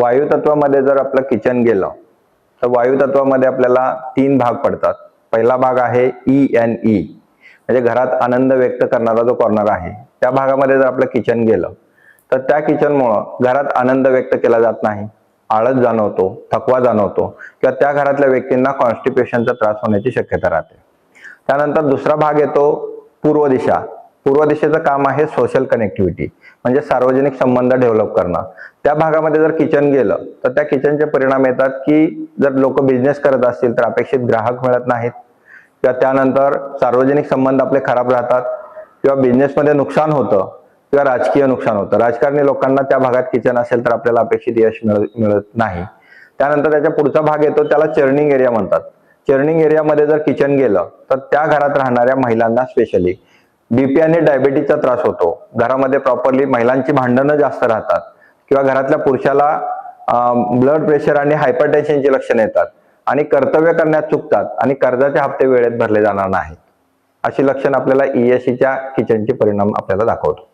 वायुतत्वामध्ये जर आपलं किचन गेलं तर वायुतत्वामध्ये आपल्याला तीन भाग पडतात. पहिला भाग आहे ई एन ई म्हणजे घरात आनंद व्यक्त करणारा जो कॉर्नर आहे त्या भागामध्ये जर आपलं किचन गेलं तर त्या किचनमुळं घरात आनंद व्यक्त केला जात नाही. आळस जाणवतो थकवा जाणवतो किंवा त्या घरातल्या व्यक्तींना कॉन्स्टिपेशनचा त्रास होण्याची शक्यता राहते. त्यानंतर दुसरा भाग येतो पूर्व दिशा. पूर्व दिशेचं काम आहे सोशल कनेक्टिव्हिटी म्हणजे सार्वजनिक संबंध डेव्हलप करणं. त्या भागामध्ये जर किचन गेलं तर त्या किचनचे परिणाम येतात की जर लोक बिझनेस करत असतील तर अपेक्षित ग्राहक मिळत नाहीत. किंवा त्यानंतर सार्वजनिक संबंध आपले खराब राहतात किंवा बिझनेसमध्ये नुकसान होतं किंवा राजकीय नुकसान होतं. राजकारणी लोकांना त्या भागात किचन असेल तर आपल्याला अपेक्षित यश मिळत मिळत नाही. त्यानंतर त्याच्या पुढचा भाग येतो त्याला चर्निंग एरिया म्हणतात. चर्निंग एरियामध्ये जर किचन गेलं तर त्या घरात राहणाऱ्या महिलांना स्पेशली बीपी आणि डायबेटीसचा त्रास होतो. घरामध्ये प्रॉपरली महिलांची भांडणं जास्त राहतात. किंवा घरातल्या पुरुषाला ब्लड प्रेशर आणि हायपरटेन्शनची लक्षणं येतात. आणि कर्तव्य करण्यात चुकतात आणि कर्जाचे हप्ते वेळेत भरले जाणार नाहीत. अशी लक्षणं आपल्याला ईएससीच्या किचनचे परिणाम आपल्याला दाखवतो.